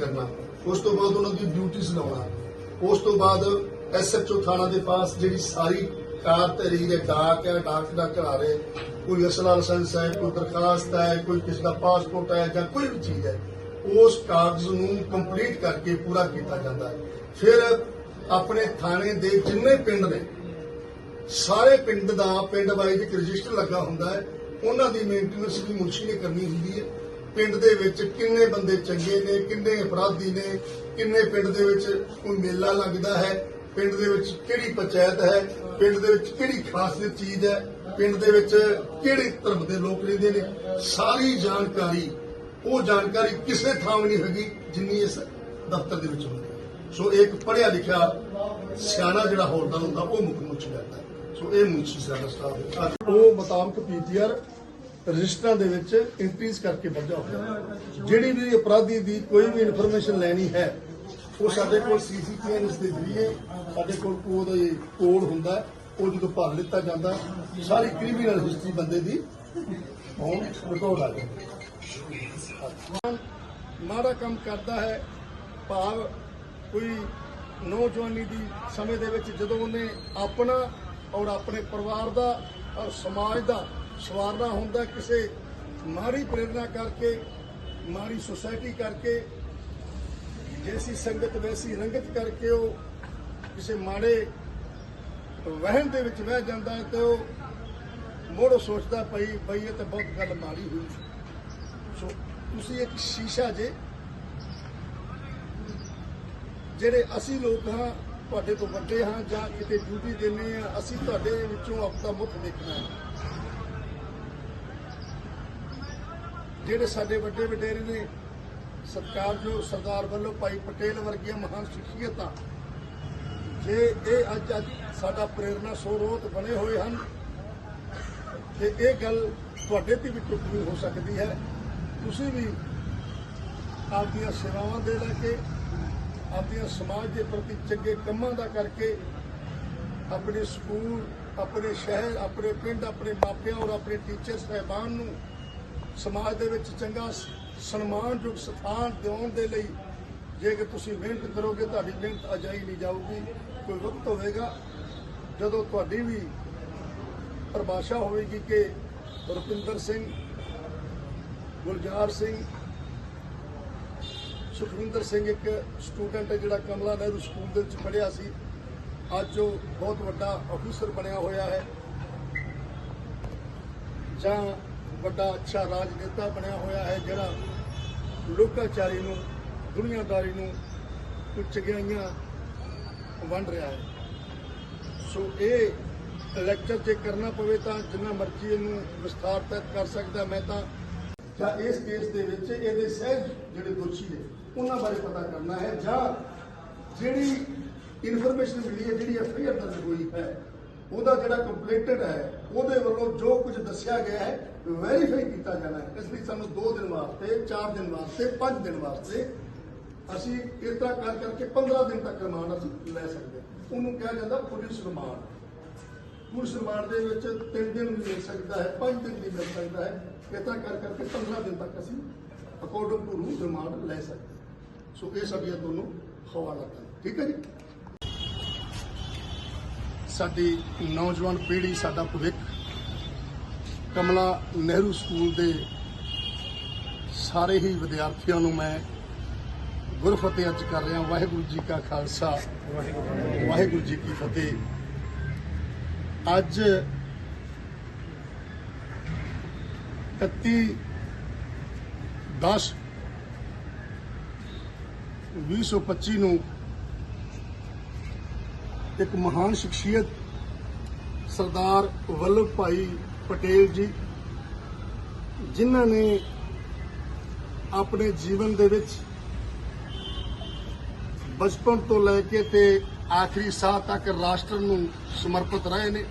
ਕਰਨਾ। ਉਸ ਤੋਂ ਬਾਅਦ ਉਹਨਾਂ ਦੀ ਡਿਊਟੀਆਂ ਲਾਉਣਾ ਉਸ ਤੋਂ ਬਾਅਦ ਐਸਐਚਓ ਥਾਣਾ ਦੇ ਪਾਸ ਜਿਹੜੀ ਸਾਰੀ ਕਾਰ ਤਰੀ ਹੈ, ਡਾਕ ਹੈ, ਡਾਕ ਦਾ ਘਰ ਹੈ ਕੋਈ ਅਸਲਾ ਲਾਇਸੈਂਸ ਹੈ, ਕੋਈ ਦਰਖਾਸਤ ਹੈ, ਕੋਈ ਕਿਸੇ ਦਾ ਪਾਸਪੋਰਟ ਹੈ ਜਾਂ ਕੋਈ ਵੀ ਚੀਜ਼ ਹੈ, ਉਸ ਕਾਗਜ਼ ਨੂੰ ਕੰਪਲੀਟ ਕਰਕੇ ਪੂਰਾ ਕੀਤਾ ਜਾਂਦਾ ਹੈ। ਫਿਰ ਆਪਣੇ ਥਾਣੇ ਦੇ ਜਿੰਨੇ ਪਿੰਡ ਨੇ, ਸਾਰੇ ਪਿੰਡ ਦਾ ਪਿੰਡ ਵਾਈਜ਼ ਇੱਕ ਰਜਿਸਟਰ ਲੱਗਾ ਹੁੰਦਾ ਹੈ। ਉਹਨਾਂ ਦੀ ਮੇਨਟੇਨੈਂਸ ਵੀ ਮੁਨਸ਼ੀ ਨੇ ਕਰਨੀ ਹੁੰਦੀ ਹੈ। ਪਿੰਡ ਦੇ ਵਿੱਚ ਕਿੰਨੇ ਬੰਦੇ ਚੰਗੇ ਨੇ, ਕਿੰਨੇ ਅਪਰਾਧੀ ਨੇ, ਕਿੰਨੇ ਪਿੰਡ ਦੇ ਵਿੱਚ ਕੋਈ ਮੇਲਾ ਲੱਗਦਾ ਹੈ, ਪਿੰਡ ਦੇ ਵਿੱਚ ਕਿਹੜੀ ਪੰਚਾਇਤ ਹੈ, ਪਿੰਡ ਦੇ ਵਿੱਚ ਕਿਹੜੀ ਖਾਸੀਅਤ ਚੀਜ਼ ਹੈ, ਪਿੰਡ ਦੇ ਵਿੱਚ ਕਿਹੜੇ ਧਰਮ ਦੇ ਲੋਕ ਰਹਿੰਦੇ ਨੇ, ਸਾਰੀ ਜਾਣਕਾਰੀ, ਉਹ ਜਾਣਕਾਰੀ ਕਿਸੇ ਥਾਂ ਵੀ ਨਹੀਂ ਹੈਗੀ ਜਿੰਨੀ ਇਸ ਦਫ਼ਤਰ ਦੇ ਵਿੱਚ ਹੁੰਦੀ ਹੈ ਸੋ ਇੱਕ ਪੜਿਆ ਲਿਖਿਆ ਸਿਆਣਾ ਜਿਹੜਾ ਹੌਲਦਾਰ ਹੁੰਦਾ, ਉਹ ਮੁੱਖ ਮੁੱਛ ਕਰਦਾ ਹੈ। ਸੋ ਇਹ ਮੁੱਛੀ ਸਾਡਾ ਸਟਾਫ ਉਹ ਮੁਤਾਬਕ ਪੀਟੀਆਰ ਰਜਿਸਟਰਾਂ ਦੇ ਵਿੱਚ ਐਂਟਰੀਜ਼ ਕਰਕੇ ਵੱਜਾ ਹੋਇਆ। ਜਿਹੜੀ ਵੀ ਅਪਰਾਧੀ ਦੀ ਕੋਈ ਵੀ ਇਨਫੋਰਮੇਸ਼ਨ ਲੈਣੀ ਹੈ, ਉਹ ਸਾਡੇ ਕੋਲ ਸੀਸੀਟੀਐਨਐਸ ਦੇ ਜ਼ਰੀਏ, ਸਾਡੇ ਕੋਲ ਉਹਦਾ ਕੋਡ ਹੁੰਦਾ ਉਹ ਜਦੋਂ ਭਰ ਲਿੱਤਾ ਜਾਂਦਾ ਸਾਰੀ ਕ੍ਰਿਮੀਨਲ ਹਿਸਟਰੀ ਬੰਦੇ ਦੀ ਹੁਣ ਰਿਕਾਰਡ ਆ ਜਾਂਦੀ ਮਾੜਾ ਕੰਮ ਕਰਦਾ ਹੈ, ਭਾਵ ਕੋਈ ਨੌਜਵਾਨੀ ਦੀ ਸਮੇਂ ਦੇ ਵਿੱਚ ਜਦੋਂ ਉਹਨੇ ਆਪਣਾ ਔਰ ਆਪਣੇ ਪਰਿਵਾਰ ਦਾ ਔਰ ਸਮਾਜ ਦਾ ਸਵਾਰਨਾ ਹੁੰਦਾ ਕਿਸੇ ਮਾੜੀ ਪ੍ਰੇਰਣਾ ਕਰਕੇ, ਮਾੜੀ ਸੁਸਾਇਟੀ ਕਰਕੇ, ਜੈਸੀ ਸੰਗਤ ਵੈਸੀ ਰੰਗਤ ਕਰਕੇ ਉਹ ਕਿਸੇ ਮਾੜੇ ਵਹਿਮ ਦੇ ਵਿੱਚ ਵਹਿ ਜਾਂਦਾ ਹੈ ਤੇ ਉਹ ਮੋੜੋ ਸੋਚਦਾ ਪਈ, ਬਈ ਇਹ ਤਾਂ ਬਹੁਤ ਗੱਲ ਮਾੜੀ ਹੋਈ। ਸੋ ਤੁਸੀਂ ਇੱਕ ਸ਼ੀਸ਼ਾ ਜੇ, ਜਿਹੜੇ ਅਸੀਂ ਲੋਕ ਹਾਂ, ਤੁਹਾਡੇ ਤੋਂ ਵੱਡੇ ਹਾਂ ਜਾਂ ਕਿਤੇ ਡਿਊਟੀ ਦਿੰਨੇ ਆ ਅਸੀਂ ਤੁਹਾਡੇ ਵਿੱਚੋਂ ਆਪਦਾ ਮੁੱਖ ਦੇਖਣਾ ਹੈ। ਜਿਹੜੇ ਸਾਡੇ ਵੱਡੇ ਵਡੇਰੇ ਨੇ, ਸਰਕਾਰ ਜੋ ਸਰਦਾਰ ਵੱਲੋਂ ਭਾਈ ਪਟੇਲ ਵਰਗੀਆਂ ਮਹਾਨ ਸ਼ਖਸੀਅਤਾਂ, ਜੇ ਇਹ ਅੱਜ ਅੱਜ ਸਾਡਾ ਪ੍ਰੇਰਣਾ ਸਰੋਤ ਬਣੇ ਹੋਏ ਹਨ, ਤੇ ਇਹ ਗੱਲ ਤੁਹਾਡੇ ਤੇ ਵੀ ਟੁੱਟਵੀਂ ਹੋ ਸਕਦੀ ਹੈ। ਤੁਸੀਂ ਵੀ ਆਪਦੀਆਂ ਸੇਵਾਵਾਂ ਦੇ ਲੈ ਕੇ, ਆਪਦੀਆਂ ਸਮਾਜ ਦੇ ਪ੍ਰਤੀ ਚੰਗੇ ਕੰਮਾਂ ਦਾ ਕਰਕੇ ਆਪਣੇ ਸਕੂਲ, ਆਪਣੇ ਸ਼ਹਿਰ, ਆਪਣੇ ਪਿੰਡ, ਆਪਣੇ ਮਾਪਿਆਂ ਔਰ ਆਪਣੇ ਟੀਚਰ ਸਹਿਬਾਨ ਨੂੰ ਸਮਾਜ ਦੇ ਵਿੱਚ ਚੰਗਾ ਸਨਮਾਨਯੋਗ ਸਥਾਨ ਦਿਵਾਉਣ ਦੇ ਲਈ ਜੇਕਰ ਤੁਸੀਂ ਮਿਹਨਤ ਕਰੋਗੇ, ਤੁਹਾਡੀ ਮਿਹਨਤ ਅਜਾਈ ਨਹੀਂ ਜਾਊਗੀ, ਕੋਈ ਵਕਤ ਹੋਵੇਗਾ ਜਦੋਂ ਤੁਹਾਡੀ ਵੀ ਪਰਿਭਾਸ਼ਾ ਹੋਵੇਗੀ ਕਿ ਰੁਪਿੰਦਰ ਸਿੰਘ, ਗੁਲਜ਼ਾਰ ਸਿੰਘ, ਸੁਖਵਿੰਦਰ ਸਿੰਘ ਇੱਕ ਸਟੂਡੈਂਟ ਹੈ ਜਿਹੜਾ ਕਮਲਾ ਨਹਿਰੂ ਸਕੂਲ ਦੇ ਵਿੱਚ ਪੜ੍ਹਿਆ ਸੀ। ਅੱਜ ਉਹ ਬਹੁਤ ਵੱਡਾ ਅਫੀਸਰ ਬਣਿਆ ਹੋਇਆ ਹੈ। ਜਾਂ ਵੱਡਾ ਅੱਛਾ ਰਾਜਨੇਤਾ ਬਣਿਆ ਹੋਇਆ ਹੈ ਜਿਹੜਾ ਲੋਕਾਚਾਰੀ ਨੂੰ, ਦੁਨੀਆਦਾਰੀ ਨੂੰ ਚੰਗਿਆਈਆਂ ਵੰਡ ਰਿਹਾ ਹੈ। ਸੋ ਇਹ ਲੈਕਚਰ ਜੇ ਕਰਨਾ ਪਵੇ ਤਾਂ ਜਿੰਨਾ ਮਰਜ਼ੀ ਇਹਨੂੰ ਵਿਸਥਾਰ ਤੱਕ ਕਰ ਸਕਦਾ ਮੈਂ ਤਾਂ। ਜਾਂ ਇਸ ਕੇਸ ਦੇ ਵਿੱਚ ਇਹਦੇ ਸਹਿਜ ਜਿਹੜੇ ਦੋਸ਼ੀ ਨੇ, ਉਹਨਾਂ ਬਾਰੇ ਪਤਾ ਕਰਨਾ ਹੈ। ਜਾਂ ਜਿਹੜੀ ਇਨਫੋਰਮੇਸ਼ਨ ਮਿਲੀ ਹੈ, ਜਿਹੜੀ ਐਫ ਆਈ ਆਰ ਦਰਜ ਹੋਈ ਹੈ ਉਹਦਾ ਜਿਹੜਾ ਕੰਪਲੇਂਟਡ ਹੈ, ਉਹਦੇ ਵੱਲੋਂ ਜੋ ਕੁਝ ਦੱਸਿਆ ਗਿਆ ਹੈ ਵੈਰੀਫਾਈ ਕੀਤਾ ਜਾਣਾ ਹੈ। ਇਸ ਲਈ ਸਾਨੂੰ 2 ਦਿਨ ਵਾਸਤੇ 4 ਦਿਨ ਵਾਸਤੇ 5 ਦਿਨ ਵਾਸਤੇ ਅਸੀਂ ਇਸ ਤਰ੍ਹਾਂ ਕਰ ਕਰਕੇ 15 ਦਿਨ ਤੱਕ ਰਿਮਾਂਡ ਅਸੀਂ ਲੈ ਸਕਦੇ ਹਾਂ। ਉਹਨੂੰ ਕਿਹਾ ਜਾਂਦਾ ਪੁਲਿਸ ਰਿਮਾਂਡ। ਪੁਲਿਸ ਰਿਮਾਂਡ ਦੇ ਵਿੱਚ 3 ਦਿਨ ਵੀ ਮਿਲ ਸਕਦਾ ਹੈ 5 ਦਿਨ ਵੀ ਮਿਲ ਸਕਦਾ ਹੈ। ਇਸ ਤਰ੍ਹਾਂ ਕਰ ਕਰਕੇ 15 ਦਿਨ ਤੱਕ ਅਸੀਂ ਅਕੋਰਡਿੰਗ ਟੂ ਰੂਲ ਰਿਮਾਂਡ ਲੈ ਸਕਦੇ ਸੋ ਇਹ ਸਾਡੀਆਂ ਦੋਨੋਂ ਹਵਾਲਾ ਕਰ। ਠੀਕ ਹੈ ਜੀ? ਸਾਡੀ ਨੌਜਵਾਨ ਪੀੜ੍ਹੀ, ਸਾਡਾ ਭਵਿੱਖ। ਕਮਲਾ ਨਹਿਰੂ ਸਕੂਲ ਦੇ ਸਾਰੇ ਹੀ ਵਿਦਿਆਰਥੀਆਂ ਨੂੰ ਮੈਂ ਗੁਰਫਤਿਹ ਅੱਜ ਕਰ ਰਿਹਾ, ਵਾਹਿਗੁਰੂ ਜੀ ਕਾ ਖਾਲਸਾ, ਵਾਹਿਗੁਰੂ ਜੀ ਕੀ ਫਤਿਹ। ਅੱਜ 31 10 2025 ਨੂੰ ਇੱਕ ਮਹਾਨ ਸ਼ਖਸੀਅਤ ਸਰਦਾਰ ਵੱਲਭ ਭਾਈ ਪਟੇਲ ਜੀ, ਜਿਨ੍ਹਾਂ ਨੇ ਆਪਣੇ ਜੀਵਨ ਦੇ ਵਿੱਚ ਬਚਪਨ ਤੋਂ ਲੈ ਕੇ ਤੇ ਆਖਰੀ ਸਾਹ ਤੱਕ ਰਾਸ਼ਟਰ ਨੂੰ ਸਮਰਪਿਤ ਰਹੇ ਨੇ।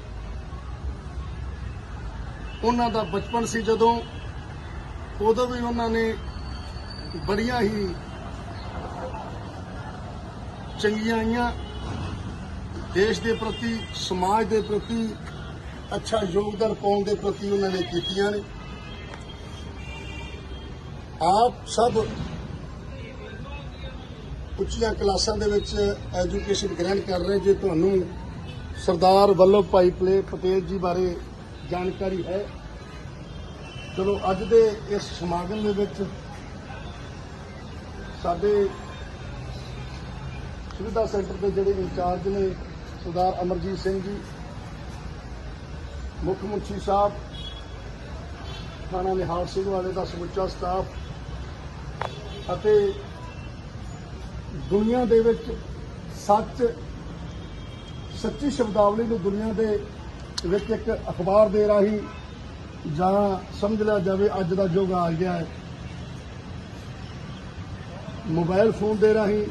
ਉਹਨਾਂ ਦਾ ਬਚਪਨ ਸੀ ਜਦੋਂ ਉਦੋਂ ਵੀ ਉਹਨਾਂ ਨੇ ਬੜੀਆਂ ਹੀ ਚੰਗੀਆਂ ਦੇਸ਼ ਦੇ ਪ੍ਰਤੀ, ਸਮਾਜ ਦੇ ਪ੍ਰਤੀ ਅੱਛਾ ਯੋਗਦਾਨ ਪਾਉਣ ਦੇ ਪ੍ਰਤੀ ਉਹਨਾਂ ਨੇ ਕੀਤੀਆਂ ਨੇ। ਆਪ ਸਭ ਉੱਚੀਆਂ ਕਲਾਸਾਂ ਦੇ ਵਿੱਚ ਐਜੂਕੇਸ਼ਨ ਗ੍ਰਹਿਣ ਕਰ ਰਹੇ, ਜੇ ਤੁਹਾਨੂੰ ਸਰਦਾਰ ਵੱਲਭ ਭਾਈ ਪਲੇ ਪਟੇਲ ਜੀ ਬਾਰੇ ਜਾਣਕਾਰੀ ਹੈ, ਚਲੋ ਅੱਜ ਦੇ ਇਸ ਸਮਾਗਮ ਦੇ ਵਿੱਚ ਸਾਡੇ ਸੁਵਿਧਾ ਸੈਂਟਰ ਦੇ ਜਿਹੜੇ ਇੰਚਾਰਜ ਨੇ ਸਰਦਾਰ ਅਮਰਜੀਤ ਸਿੰਘ ਜੀ, ਮੁੱਖ ਮੁਨਸ਼ੀ ਸਾਹਿਬ, ਥਾਣਾ ਨਿਹਾਲ ਸਿੰਘ ਵਾਲੇ ਦਾ ਸਮੁੱਚਾ ਸਟਾਫ ਅਤੇ ਦੁਨੀਆ ਦੇ ਵਿੱਚ ਸੱਚ, ਸੱਚੀ ਸ਼ਬਦਾਵਲੀ ਨੂੰ ਦੁਨੀਆ ਦੇ ਵਿੱਚ ਇੱਕ ਅਖਬਾਰ ਦੇ ਰਾਹੀਂ ਜਾਂ ਸਮਝ ਲਿਆ ਜਾਵੇ, ਅੱਜ ਦਾ ਯੁੱਗ ਆ ਗਿਆ ਹੈ। ਮੋਬਾਈਲ ਫੋਨ ਦੇ ਰਾਹੀਂ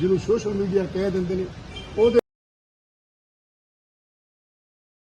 ਜਿਹਨੂੰ ਸੋਸ਼ਲ ਮੀਡੀਆ ਕਹਿ ਦਿੰਦੇ ਨੇ